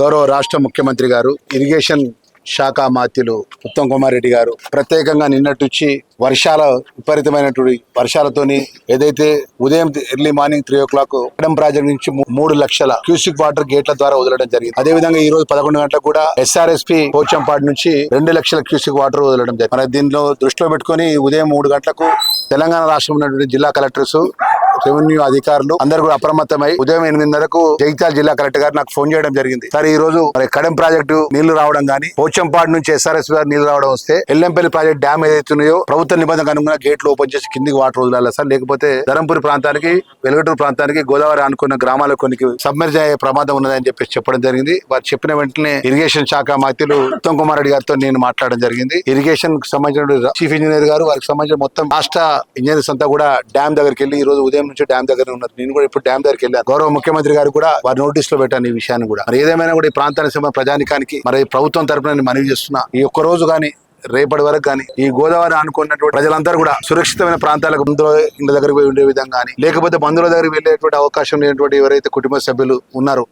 గౌరవ రాష్ట్ర ముఖ్యమంత్రి గారు ఇరిగేషన్ శాఖ మాత్యులు ఉత్తమ్ కుమార్ రెడ్డి గారు ప్రత్యేకంగా నిన్నటిచ్చి వర్షాల విపరీతమైనటువంటి వర్షాలతోని ఏదైతే ఉదయం early morning three o'clock project నుంచి మూడు లక్షల క్యూసిక్ వాటర్ గేట్ల ద్వారా వదలడం జరిగింది. అదే విధంగా ఈ రోజు పదకొండు గంటలకు కూడా ఎస్ఆర్ఎస్పి పోచంపాడు నుంచి రెండు లక్షల క్యూసిక్ వాటర్ వదలడం జరిగింది. మరి దీనిలో దృష్టిలో పెట్టుకొని ఉదయం మూడు గంటలకు తెలంగాణ రాష్ట్రం ఉన్నటువంటి జిల్లా కలెక్టర్స్ రెవెన్యూ అధికారులు అందరు కూడా అప్రమత్తమై ఉదయం ఎనిమిదిన్నరకు జగిత్యాల జిల్లా కలెక్టర్ గారు నాకు ఫోన్ చేయడం జరిగింది. సార్ ఈ రోజు మరి కడెం ప్రాజెక్టు నీళ్ళు రావడం గానీ పోచంపాడు నుంచి ఎస్ఆర్ఎస్ గారు నీళ్ళు రావడం వస్తే ఎల్లంపల్లి ప్రాజెక్ట్ డ్యామ్ ఏదైతే ఉన్నాయో ప్రభుత్వ నిబంధనకు అనుగుణంగా గేట్లు ఓపెన్ చేసి కిందికి వాటర్ వదలాలి సార్? లేకపోతే ధరంపూర్ ప్రాంతానికి వెలుగటూరు ప్రాంతానికి గోదావరి అనుకున్న గ్రామాలకు కొన్ని సబ్మర్జ్ అయ్యే ప్రమాదం ఉన్నదని చెప్పేసి చెప్పడం జరిగింది. వారు చెప్పిన వెంటనే ఇరిగేషన్ శాఖ మాత్రులు ఉత్తమ్ కుమార్ రెడ్డి గారితో నేను మాట్లాడడం జరిగింది. ఇరిగేషన్ సంబంధించిన చీఫ్ ఇంజనీర్ గారు వారికి సంబంధించిన మొత్తం రాష్ట్ర ఇంజనీర్స్ అంతా కూడా డ్యామ్ దగ్గరికి వెళ్ళి ఈ రోజు ఉదయం నుంచి డ్యామ్ దగ్గర ఉన్నారు. నేను కూడా ఇప్పుడు డ్యామ్ దగ్గరికి వెళ్ళాను. గౌరవ ముఖ్యమంత్రి గారు కూడా వారి నోటీస్లో పెట్టాను ఈ విషయాన్ని కూడా. మరి ఏదేమైనా కూడా ఈ ప్రాంతానికి సంబంధించిన ప్రజానికానికి మరి ప్రభుత్వం తరపున మనవి చేస్తున్నా. ఈ ఒక్క రోజు కానీ రేపటి వరకు కానీ ఈ గోదావరి అనుకున్నటువంటి ప్రజలందరూ కూడా సురక్షితమైన ప్రాంతాలకు బంధువుల ఇంటి దగ్గరికి పోయి ఉండే విధంగా కానీ లేకపోతే బంధువుల దగ్గరికి వెళ్ళేటువంటి అవకాశం లేనటువంటి ఎవరైతే కుటుంబ సభ్యులు ఉన్నారో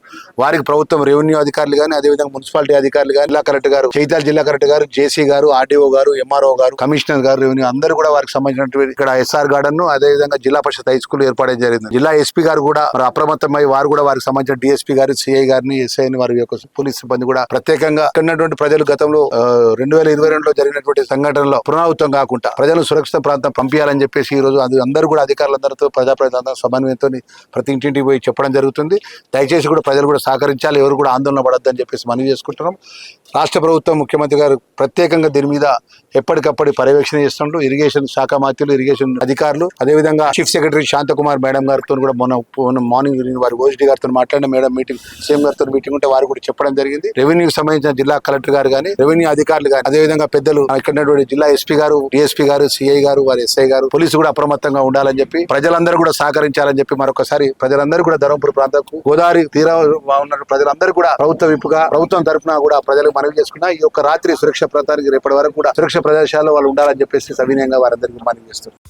వారికి ప్రభుత్వం రెవెన్యూ అధికారులు కానీ అదేవిధంగా మున్సిపాలిటీ అధికారులు కానీ జిల్లా కలెక్టర్ గారు చైతాల జిల్లా కలెక్టర్ గారు జేసీ గారు ఆర్డీఓ గారు ఎంఆర్ఓ గారు కమిషనర్ గారు రెవెన్యూ అందరూ కూడా వారికి సంబంధించినటువంటి ఇక్కడ ఎస్ఆర్ గార్డెన్ అదేవిధంగా జిల్లా పరిషత్ హై స్కూల్ ఏర్పాటు జరిగింది. జిల్లా ఎస్పీ గారు కూడా అప్రమత్తమై వారు కూడా వారికి సంబంధించిన డిఎస్పీ గారు సిఐ గారిని ఎస్ఐని వారి యొక్క పోలీస్ సిబ్బంది కూడా ప్రత్యేకంగా ఇక్కడ ఉన్నటువంటి ప్రజలు గతంలో రెండు వేల ఇరవై రెండులో జరిగినటువంటి సంఘటనలో పునరావృతం కాకుండా ప్రజలు సురక్షిత ప్రాంతం పంపించాలని చెప్పేసి ఈ రోజు అది అందరూ కూడా అధికారులందరితో ప్రజాప్రతినిధులందరూ సమన్వయంతో ప్రతి ఇంటింటికి పోయి చెప్పడం జరుగుతుంది. దయచేసి కూడా ప్రజలు కూడా సహకరించాలి. ఎవరు కూడా ఆందోళన పడద్దని చెప్పేసి మనవి చేసుకుంటున్నాం. రాష్ట్ర ప్రభుత్వం ముఖ్యమంత్రి గారు ప్రత్యేకంగా దీని మీద ఎప్పటికప్పుడు పర్యవేక్షణ చేస్తుంటూ ఇరిగేషన్ శాఖ మాత్రులు ఇరిగేషన్ అధికారులు అదేవిధంగా చీఫ్ సెక్రటరీ శాంతకుమార్ మేడం గారితో కూడా మొన్న మొన్న మార్నింగ్ వారి ఓఎస్డీ గారితో మాట్లాడిన. మేడం మీటింగ్ సీఎం గారితో మీటింగ్ ఉంటే వారు కూడా చెప్పడం జరిగింది. రెవెన్యూకి సంబంధించిన జిల్లా కలెక్టర్ గారు కానీ రెవెన్యూ అధికారులు కానీ అదేవిధంగా పెద్దలు ఇక్కడ జిల్లా ఎస్పీ గారు డిఎస్పీ గారు సిఐ గారు వారి ఎస్ఐ గారు పోలీసు కూడా అప్రమత్తంగా ఉండాలని చెప్పి ప్రజలందరూ కూడా సహకరించాలని చెప్పి మరొకసారి ప్రజలందరూ కూడా ధర్మపురి ప్రాంతంకు గోదావరి తీరా ఉన్న ప్రజలందరూ కూడా ప్రభుత్వ విప్పుగా ప్రభుత్వం తరఫున కూడా ప్రజలకు మనవి చేసుకున్నా ఈ యొక్క రాత్రి సురక్ష ప్రాంతానికి రేపటి వరకు కూడా సురక్ష ప్రదేశాల్లో వాళ్ళు ఉండాలని చెప్పేసి సవినయంగా వారందరికీ మనవి చేస్తున్నారు.